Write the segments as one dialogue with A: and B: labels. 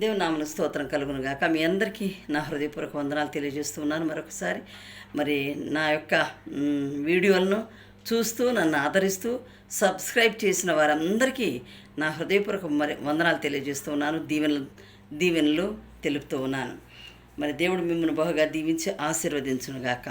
A: దేవునామన స్తోత్రం కలుగును గాక మీ అందరికీ నా హృదయపూర్వక వందనాలు తెలియజేస్తున్నాను. మరొకసారి మరి నా యొక్క వీడియోలను చూస్తూ నన్ను ఆదరిస్తూ సబ్స్క్రైబ్ చేసిన వారందరికీ నా హృదయపూర్వక మరి వందనాలు తెలియజేస్తూ ఉన్నాను దీవెనలు దీవెనలు తెలుపుతూ ఉన్నాను. మరి దేవుడు మిమ్మల్ని బహుగా దీవించి ఆశీర్వదించును గాక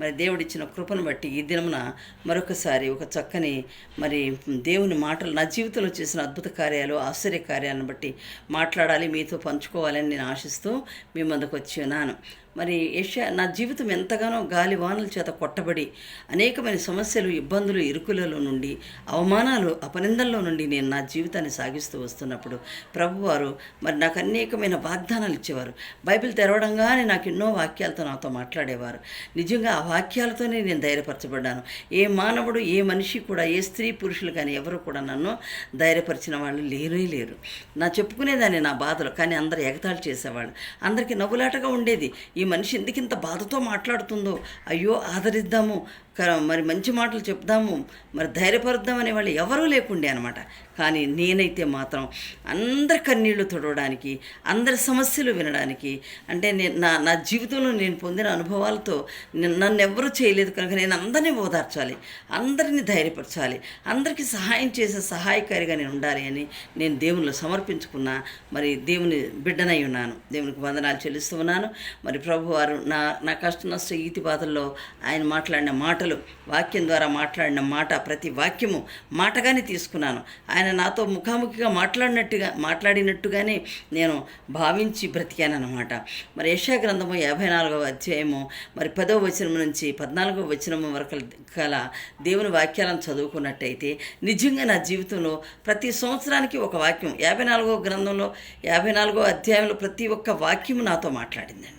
A: మరి దేవుడిచ్చిన కృపను బట్టి ఈ దినమున మరొకసారి ఒక చక్కని మరి దేవుని మాటలు నా జీవితంలో చేసిన అద్భుత కార్యాలు ఆశ్చర్య కార్యాలను బట్టి మాట్లాడాలి మీతో పంచుకోవాలని నేను ఆశిస్తూ మీ ముందుకు వచ్చి ఉన్నాను. మరి యశ నా జీవితం ఎంతగానో గాలి వానల చేత కొట్టబడి అనేకమైన సమస్యలు ఇబ్బందులు ఇరుకులలో నుండి అవమానాలు అపనిందల్లో నుండి నేను నా జీవితాన్ని సాగిస్తూ వస్తున్నప్పుడు ప్రభువారు మరి నాకు అనేకమైన వాగ్దానాలు ఇచ్చేవారు. బైబిల్ తెరవడంగానే నాకు ఎన్నో వాక్యాలతో నాతో మాట్లాడేవారు. నిజంగా ఆ వాక్యాలతోనే నేను ధైర్యపరచబడ్డాను. ఏ మానవుడు ఏ మనిషి కూడా ఏ స్త్రీ పురుషులు కానీ ఎవరు కూడా నన్ను ధైర్యపరిచిన వాళ్ళు లేరే లేరు. నా చెప్పుకునేదాన్ని నా బాధలు కానీ అందరు ఎగతాళి చేసేవాళ్ళు. అందరికీ నవ్వులాటగా ఉండేది. ఈ మనిషి ఎందుకు ఇంత బాధతో మాట్లాడుతుందో అయ్యో ఆదరిద్దాము. మరి మంచి మాటలు చెప్దాము మరి ధైర్యపరుద్దామనే వాళ్ళు ఎవరూ లేకుండే అనమాట కానీ నేనైతే మాత్రం అందరి కన్నీళ్ళు తుడవడానికి అందరి సమస్యలు వినడానికి అంటే నేను నా నా జీవితంలో నేను పొందిన అనుభవాలతో నన్ను ఎవరూ చేయలేదు కనుక నేను అందరినీ ఓదార్చాలి అందరినీ ధైర్యపరచాలి అందరికీ సహాయం చేసే సహాయకారిగా నేను ఉండాలి అని నేను దేవునిలో సమర్పించుకున్న మరి దేవుని బిడ్డనై ఉన్నాను. దేవునికి వందనాలు చెల్లిస్తూ ఉన్నాను. మరి ప్రభువారు నా నా కష్ట నష్ట ఈతి బాధల్లో ఆయన మాట్లాడిన మాటలు వాక్యం ద్వారా మాట్లాడిన మాట ప్రతి వాక్యము మాటగానే తీసుకున్నాను. ఆయన నాతో ముఖాముఖిగా మాట్లాడినట్టుగా మాట్లాడినట్టుగానే నేను భావించి బ్రతికానన్నమాట. మరి యశా గ్రంథము యాభై నాలుగవ అధ్యాయము మరి పదవ వచనం నుంచి పద్నాలుగవ వచనము వరకు గల దేవుని వాక్యాలను చదువుకున్నట్టయితే నిజంగా నా జీవితంలో ప్రతి సంవత్సరానికి ఒక వాక్యం యాభై నాలుగో గ్రంథంలో యాభై నాలుగో అధ్యాయంలో ప్రతి ఒక్క వాక్యము నాతో మాట్లాడిందండి.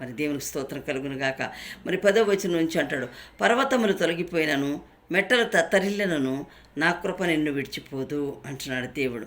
A: మరి దేవునికి స్తోత్రం కలుగునుగాక మరి పదో వచనం నుంచి అంటాడు పర్వతములు తొలగిపోయినను మెట్టలు తత్తరిల్లినను నా కృప నిన్ను విడిచిపోదు అంటున్నాడు దేవుడు.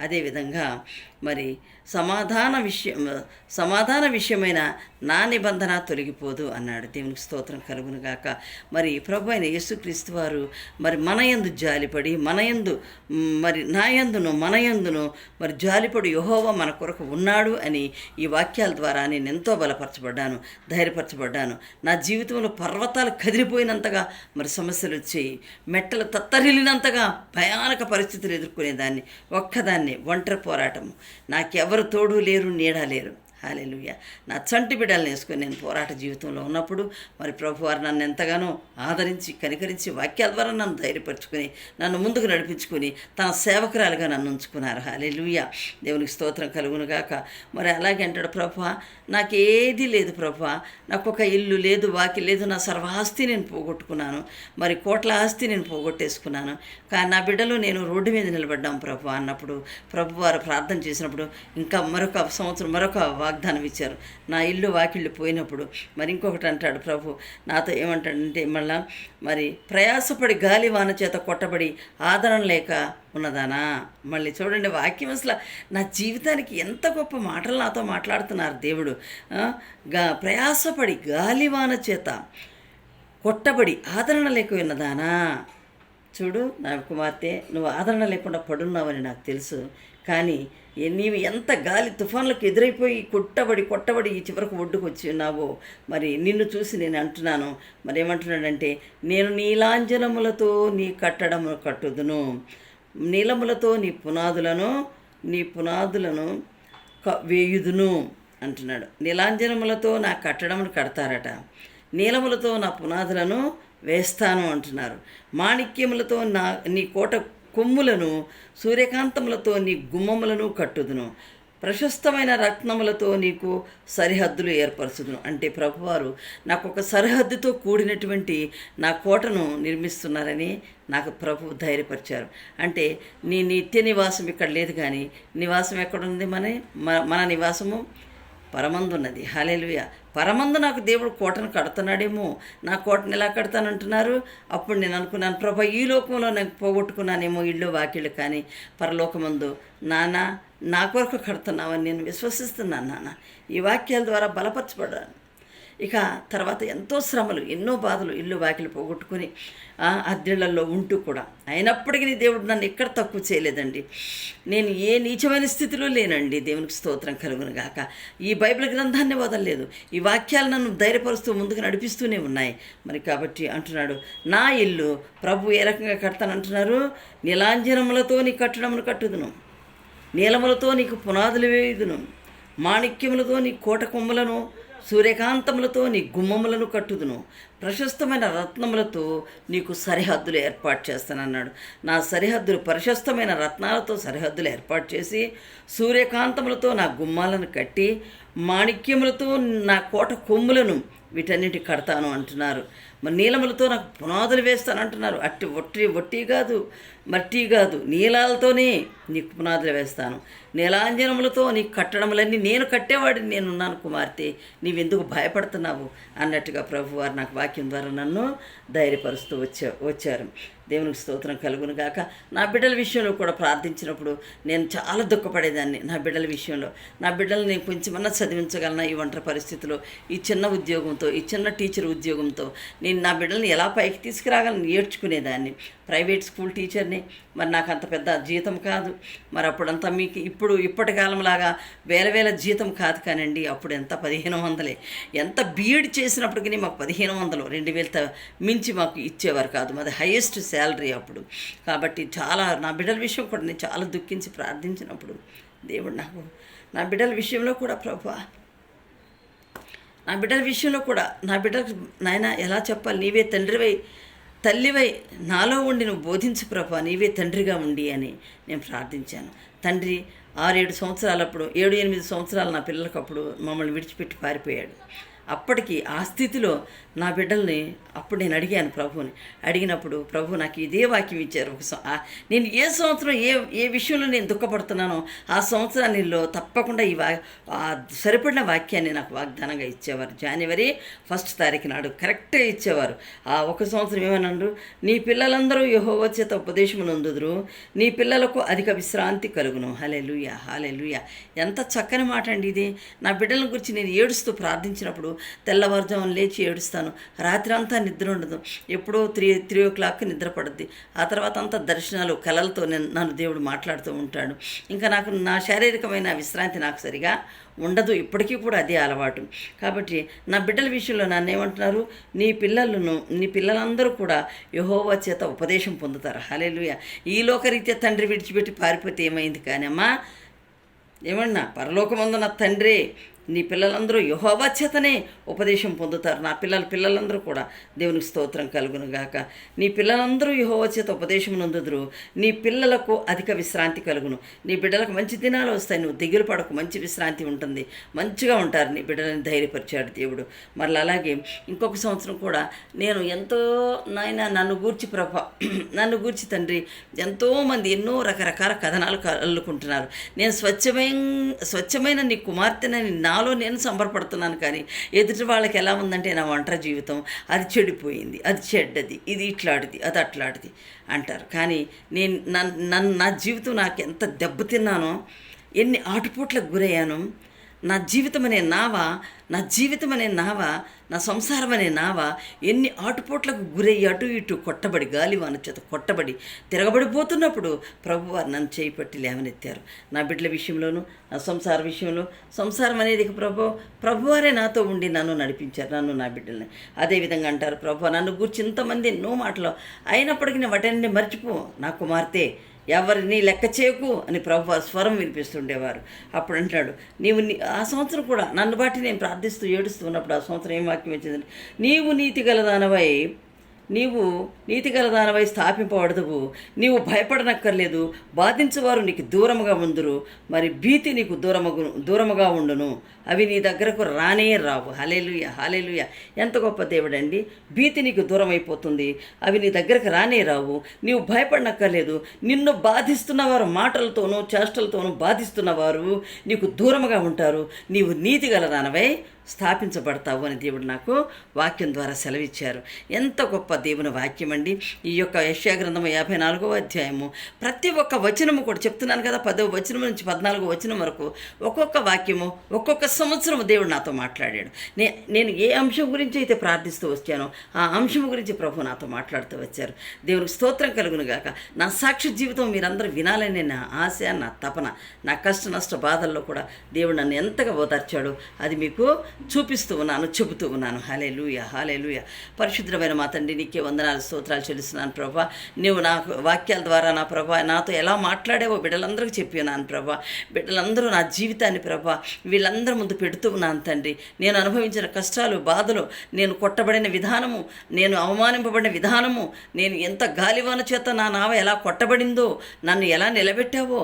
A: అదేవిధంగా మరి సమాధాన విషయం సమాధాన విషయమైన నా నిబంధన తొలగిపోదు అన్నాడు. దేవునికి స్తోత్రం కలుగును గాక మరి ప్రభు అయిన యేసుక్రీస్తు వారు మరి మన యందు జాలిపడి మన యందు మరి నా యందును మన యందును మరి జాలిపడి యహోవా మన కొరకు ఉన్నాడు అని ఈ వాక్యాల ద్వారా నేను ఎంతో బలపరచబడ్డాను ధైర్యపరచబడ్డాను. నా జీవితంలో పర్వతాలు కదిలిపోయినంతగా మరి సమస్యలు వచ్చాయి. మెట్టలు తత్తరిల్లినంతగా భయానక పరిస్థితులు ఎదుర్కొనేదాన్ని ఒక్కదాన్ని ఒంటరి పోరాటము. నాకెవరు ఎవరు తోడు లేరు నీడ లేరు. హాలెలుయ నా చంటి బిడ్డలను వేసుకొని నేను పోరాట జీవితంలో ఉన్నప్పుడు మరి ప్రభు వారు నన్ను ఎంతగానో ఆదరించి కనికరించి వాక్యాల ద్వారా నన్ను ధైర్యపరుచుకుని నన్ను ముందుకు నడిపించుకుని తన సేవకురాలుగా నన్ను ఉంచుకున్నారు. హాలెలుయ దేవునికి స్తోత్రం కలుగును గాక. మరి అలాగే అంటాడు ప్రభు నాకేది లేదు ప్రభు నాకు ఒక ఇల్లు లేదు వాకి లేదు నా సర్వాస్తి నేను పోగొట్టుకున్నాను. మరి కోట్ల ఆస్తి నేను పోగొట్టేసుకున్నాను. కానీ నా బిడ్డలు నేను రోడ్డు మీద నిలబడ్డాం ప్రభు అన్నప్పుడు ప్రభు వారు ప్రార్థన చేసినప్పుడు ఇంకా మరొక సంవత్సరం మరొక వాక్ వాగ్దానం ఇచ్చారు. నా ఇల్లు వాకిళ్ళు పోయినప్పుడు మరి ఇంకొకటి అంటాడు ప్రభు నాతో ఏమంటాడంటే మళ్ళా మరి ప్రయాసపడి గాలి వాన చేత కొట్టబడి ఆదరణ లేక ఉన్నదానా? మళ్ళీ చూడండి వాక్యం అసలు నా జీవితానికి ఎంత గొప్ప మాటలు నాతో మాట్లాడుతున్నారు దేవుడు. గా ప్రయాసపడి గాలివాన చేత కొట్టబడి ఆదరణ లేక ఉన్నదానా? చూడు నా కుమార్తె నువ్వు ఆదరణ లేకుండా పడున్నావని నాకు తెలుసు. కానీ నీవు ఎంత గాలి తుఫాన్లకు ఎదురైపోయి కొట్టబడి కొట్టబడి చివరకు ఒడ్డుకు వచ్చి ఉన్నావో మరి నిన్ను చూసి నేను అంటున్నాను. మరి ఏమంటున్నాడంటే నేను నీలాంజనములతో నీ కట్టడము కట్టుదును. నీలములతో నీ పునాదులను నీ పునాదులను క- వేయుదును అంటున్నాడు. నీలాంజనములతో నా కట్టడమును కడతారట. నీలములతో నా పునాదులను వేస్తాను అంటున్నారు. మాణిక్యములతో నా నీ కోట కొమ్ములను సూర్యకాంతములతో నీ గుమ్మములను కట్టుదును. ప్రశస్తమైన రత్నములతో నీకు సరిహద్దులు ఏర్పరచుదును. అంటే ప్రభువారు నాకు ఒక సరిహద్దుతో కూడినటువంటి నా కోటను నిర్మిస్తున్నారని నాకు ప్రభు ధైర్యపరిచారు. అంటే నీ నిత్య నివాసం ఇక్కడ లేదు కానీ నివాసం ఎక్కడుంది మన మన నివాసము? పరమందున్నది. హాలేలుయ పరమందు నాకు దేవుడు కోటను కడుతున్నాడేమో. నా కోటను ఎలా కడతానంటున్నారు? అప్పుడు నేను అనుకున్నాను ప్రభా ఈ లోకంలో నాకు పోగొట్టుకున్నానేమో ఇళ్ళు వాకిళ్ళు కానీ పరలోకమందు. నానా నా కొరకు కడుతున్నావని నేను విశ్వసిస్తున్నాను నాన్న ఈ వాక్యాల ద్వారా బలపరచబడ్డాను. ఇక తర్వాత ఎంతో శ్రమలు ఎన్నో బాధలు ఇల్లు వాకిలు పోగొట్టుకుని అద్దెళ్ళలో ఉంటూ కూడా. అయినప్పటికీ దేవుడు నన్ను ఎక్కడ తక్కువ చేయలేదండి. నేను ఏ నీచమైన స్థితిలో లేనండి. దేవునికి స్తోత్రం కలుగును గాక. ఈ బైబిల్ గ్రంథాన్ని వదలలేదు. ఈ వాక్యాలు నన్ను ధైర్యపరుస్తూ ముందుకు నడిపిస్తూనే ఉన్నాయి. మరి కాబట్టి అంటున్నాడు నా ఇల్లు ప్రభు ఏ రకంగా కడతానంటున్నారు? నీలాంజనములతో నీ కట్టడమును కట్టుదును. నీలములతో నీకు పునాదులు వేయుదును. మాణిక్యములతో నీ కోట కొమ్మలను సూర్యకాంతములతో నీ గుమ్మములను కట్టుదును. ప్రశస్తమైన రత్నములతో నీకు సరిహద్దులు ఏర్పాటు చేస్తానన్నాడు. నా సరిహద్దులు ప్రశస్తమైన రత్నాలతో సరిహద్దులు ఏర్పాటు చేసి సూర్యకాంతములతో నా గుమ్మాలను కట్టి మాణిక్యములతో నా కోట కొమ్ములను వీటన్నిటి కడతాను అంటున్నారు. మరి నీలములతో నాకు పునాదులు వేస్తాను అంటున్నారు. అట్టి ఒట్టి ఒట్టి కాదు మట్టి కాదు నీలాలతోనే నీకు పునాదులు వేస్తాను. నీలాంజనములతో నీ కట్టడములన్నీ నేను కట్టేవాడిని నేనున్నాను కుమార్తె. నీవెందుకు భయపడుతున్నావు? అన్నట్టుగా ప్రభువారు నాకు వాక్యం ద్వారా నన్ను ధైర్యపరుస్తూ వచ్చా వచ్చారు. దేవునికి స్తోత్రం కలుగును గాక. నా బిడ్డల విషయంలో కూడా ప్రార్థించినప్పుడు నేను చాలా దుఃఖపడేదాన్ని నా బిడ్డల విషయంలో. నా బిడ్డలు నేను కొంచెమన్నా చదివించగలనా ఈ ఒంటరి పరిస్థితిలో? ఈ చిన్న ఉద్యోగంతో ఈ చిన్న టీచర్ ఉద్యోగంతో నేను నా బిడ్డల్ని ఎలా పైకి తీసుకురాగలను నేర్చుకునేదాన్ని. ప్రైవేట్ స్కూల్ టీచర్ని మరి నాకు అంత పెద్ద జీతం కాదు. మరి అప్పుడంతా మీకు ఇప్పుడు ఇప్పటి కాలంలాగా వేల వేల జీతం కాదు కానండి అప్పుడు ఎంత పదిహేను వందలే. ఎంత బీఎడ్ చేసినప్పటికీ మాకు పదిహేను వందలు రెండు వేలతో మించి మాకు ఇచ్చేవారు కాదు. మాది హైయెస్ట్ శాలరీ అప్పుడు. కాబట్టి చాలా నా బిడ్డల విషయం కూడా నేను చాలా దుఃఖించి ప్రార్థించినప్పుడు దేవుడు నాకు నా బిడ్డల విషయంలో కూడా ప్రభా నా బిడ్డల విషయంలో కూడా నా బిడ్డలకు నాయన ఎలా చెప్పాలి? నీవే తండ్రివై తల్లివై నాలో ఉండి నువ్వు బోధించు ప్రభా నీవే తండ్రిగా ఉండి అని నేను ప్రార్థించాను. తండ్రి ఆరేడు సంవత్సరాలప్పుడు ఏడు ఎనిమిది సంవత్సరాలు నా పిల్లలకప్పుడు మమ్మల్ని విడిచిపెట్టి పారిపోయాడు. అప్పటికి ఆ స్థితిలో నా బిడ్డల్ని అప్పుడు నేను అడిగాను ప్రభువుని. అడిగినప్పుడు ప్రభు నాకు ఇదే వాక్యం ఇచ్చారు. ఒక సం- నేను ఏ సంవత్సరం ఏ ఏ విషయంలో నేను దుఃఖపడుతున్నానో ఆ సంవత్సరాల్లో తప్పకుండా ఈ వా సరిపడిన వాక్యాన్ని నాకు వాగ్దానంగా ఇచ్చేవారు. జనవరి ఫస్ట్ తారీఖు నాడు కరెక్ట్గా ఇచ్చేవారు. ఆ ఒక సంవత్సరం ఏమన్నాడు నీ పిల్లలందరూ యహోవ చేత ఉపదేశము నొందుదురు. నీ పిల్లలకు అధిక విశ్రాంతి కలుగును. హలెలుయ హలెలుయ ఎంత చక్కని మాట అండి ఇది. నా బిడ్డల గురించి నేను ఏడుస్తూ ప్రార్థించినప్పుడు తెల్లవారుజామున లేచి ఏడుస్తాను. రాత్రి అంతా నిద్ర ఉండదు. ఎప్పుడో త్రీ త్రీ ఓ క్లాక్ నిద్ర పడుద్ది. ఆ తర్వాత అంతా దర్శనాలు కళలతో నేను నన్ను దేవుడు మాట్లాడుతూ ఉంటాడు. ఇంకా నాకు నా శారీరకమైన విశ్రాంతి నాకు సరిగా ఉండదు. ఇప్పటికీ కూడా అదే అలవాటు. కాబట్టి నా బిడ్డల విషయంలో నన్ను ఏమంటున్నారు? నీ పిల్లలను నీ పిల్లలందరూ కూడా యహోవా చేత ఉపదేశం పొందుతారు. హలేలుయ ఈ లోకరీత్యా తండ్రి విడిచిపెట్టి పారిపోతే ఏమైంది కానీ అమ్మా ఏమన్నా పరలోకమందున తండ్రి. నీ పిల్లలందరూ యహోవా చేతనే ఉపదేశం పొందుతారు. నా పిల్లల పిల్లలందరూ కూడా దేవునికి స్తోత్రం కలుగును గాక నీ పిల్లలందరూ యహోవా చేత ఉపదేశం నొందుదురు. నీ పిల్లలకు అధిక విశ్రాంతి కలుగును. నీ బిడ్డలకు మంచి దినాలు వస్తాయి. నువ్వు దిగులు పడకు. మంచి విశ్రాంతి ఉంటుంది. మంచిగా ఉంటారు నీ బిడ్డలని ధైర్యపరిచాడు దేవుడు. మరలా అలాగే ఇంకొక సంవత్సరం కూడా నేను ఎంతో నాయన నన్ను గూర్చి ప్రభ నన్ను గూర్చి తండ్రి ఎంతోమంది ఎన్నో రకరకాల కథనాలు అల్లుకుంటున్నారు. నేను స్వచ్ఛమైన స్వచ్ఛమైన నీ కుమార్తెనని నా నాలో నేను సంబరపడుతున్నాను కానీ ఎదుటి వాళ్ళకి ఎలా ఉందంటే నా ఒంటరి జీవితం అది చెడిపోయింది అది చెడ్డది ఇది ఇట్లాడిది అది అట్లాడిది అంటారు. కానీ నేను నన్ నన్ను నా జీవితం నాకు ఎంత దెబ్బతిన్నానో ఎన్ని ఆటుపోట్లకు గురయ్యాను నా జీవితం అనే నావ నా జీవితం అనే నావ నా సంసారం అనే నావ ఎన్ని ఆటుపోట్లకు గురయ్యి అటు ఇటు కొట్టబడి గాలివాన చేత కొట్టబడి తిరగబడిపోతున్నప్పుడు ప్రభువారు నన్ను చేయిపట్టి లేవనెత్తారు. నా బిడ్డల విషయంలోనూ నా సంసార విషయంలో సంసారం అనేది ప్రభు ప్రభువారే నాతో ఉండి నన్ను నడిపించారు నన్ను నా బిడ్డల్ని. అదేవిధంగా అంటారు ప్రభు నన్ను గురించి ఇంతమంది ఎన్నో మాటలు అయినప్పటికీ నేను వాటన్ని మర్చిపో నా కుమార్తె ఎవరిని లెక్క చేయకు అని ప్రభు స్వరం వినిపిస్తుండేవారు. అప్పుడు అంటాడు నీవు నీ- ఆ సంవత్సరం కూడా నన్ను బట్టి నేను ప్రార్థిస్తూ ఏడుస్తూ ఉన్నప్పుడు ఆ సంవత్సరం ఏం వాక్యం వచ్చిందంటే నీవు నీతి గలదానవై నీవు నీతి గలదానవై స్థాపింపబడదువు. నీవు భయపడనక్కర్లేదు. బాధించేవారు నీకు దూరముగా ఉందురు. మరి భీతి నీకు దూరముగు దూరముగా ఉండును. అవి నీ దగ్గరకు రానే రావు. హలేలుయ హలేలుయ ఎంత గొప్ప దేవుడండి. భీతి నీకు దూరం అయిపోతుంది అవి నీ దగ్గరకు రానే రావు. నీవు భయపడనక్కర్లేదు. నిన్ను బాధిస్తున్నవారు మాటలతోనూ చేష్టలతోనూ బాధిస్తున్నవారు నీకు దూరముగా ఉంటారు. నీవు నీతి గలదానవై స్థాపించబడతావు అని దేవుడు నాకు వాక్యం ద్వారా సెలవిచ్చారు. ఎంత గొప్ప దేవుని వాక్యం అండి ఈ యొక్క యశ్యాగ్రంథము యాభై నాలుగో అధ్యాయము. ప్రతి ఒక్క వచనము కూడా చెప్తున్నాను కదా పదో వచనం నుంచి పద్నాలుగో వచనం వరకు ఒక్కొక్క వాక్యము ఒక్కొక్క సంవత్సరం దేవుడు నాతో మాట్లాడాడు. నే నేను ఏ అంశం గురించి అయితే ప్రార్థిస్తూ వచ్చానో ఆ అంశం గురించి ప్రభు నాతో మాట్లాడుతూ వచ్చారు. దేవునికి స్తోత్రం కలుగును గాక. నా సాక్షి జీవితం మీరందరూ వినాలని నా ఆశ నా తపన నా కష్ట నష్ట బాధల్లో కూడా దేవుడు నన్ను ఎంతగా ఓదార్చాడు అది మీకు చూపిస్తూ ఉన్నాను చెబుతూ ఉన్నాను. హాలే లూయ హాలే లూయ పరిశుద్ధమైన మా తండ్రి నీకే వందనాలు స్తోత్రాలు చెల్లిస్తున్నాను ప్రభా. నువ్వు నా వాక్యాల ద్వారా నా ప్రభా నాతో ఎలా మాట్లాడేవో బిడ్డలందరికీ చెప్పి ఉన్నాను ప్రభా. బిడ్డలందరూ నా జీవితాన్ని ప్రభా వీళ్ళందరూ ముందు పెడుతూ ఉన్నాను తండ్రి. నేను అనుభవించిన కష్టాలు బాధలు నేను కొట్టబడిన విధానము నేను అవమానింపబడిన విధానము నేను ఎంత గాలివాన చేత నా నావ ఎలా కొట్టబడిందో నన్ను ఎలా నిలబెట్టావో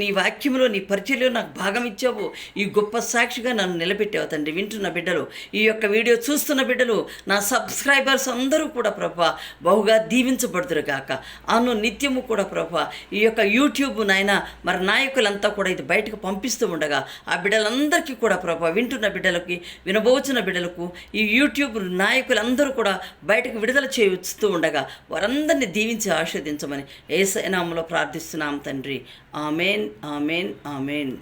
A: నీ వాక్యంలో నీ పరిచయంలో నాకు భాగం ఇచ్చావు ఈ గొప్ప సాక్షిగా నన్ను నిలబెట్టావు తండ్రి. వింటున్న బిడ్డలు ఈ యొక్క వీడియో చూస్తున్న బిడ్డలు నా సబ్స్క్రైబర్స్ అందరూ కూడా ప్రభా బహుగా దీవించబడుతురు గాక. అను నిత్యము కూడా ప్రభా ఈ యొక్క యూట్యూబ్ నాయన మరి నాయకులంతా కూడా ఇది బయటకు పంపిస్తూ ఉండగా ఆ బిడ్డలందరికీ కూడా ప్రభా వింటున్న బిడ్డలకి వినబోచున్న బిడ్డలకు ఈ యూట్యూబ్ నాయకులందరూ కూడా బయటకు విడుదల చేస్తూ ఉండగా వారందరినీ దీవించి ఆస్వాదించమని ఏసైనామంలో ప్రార్థిస్తున్నాం తండ్రి. Amen amen amen.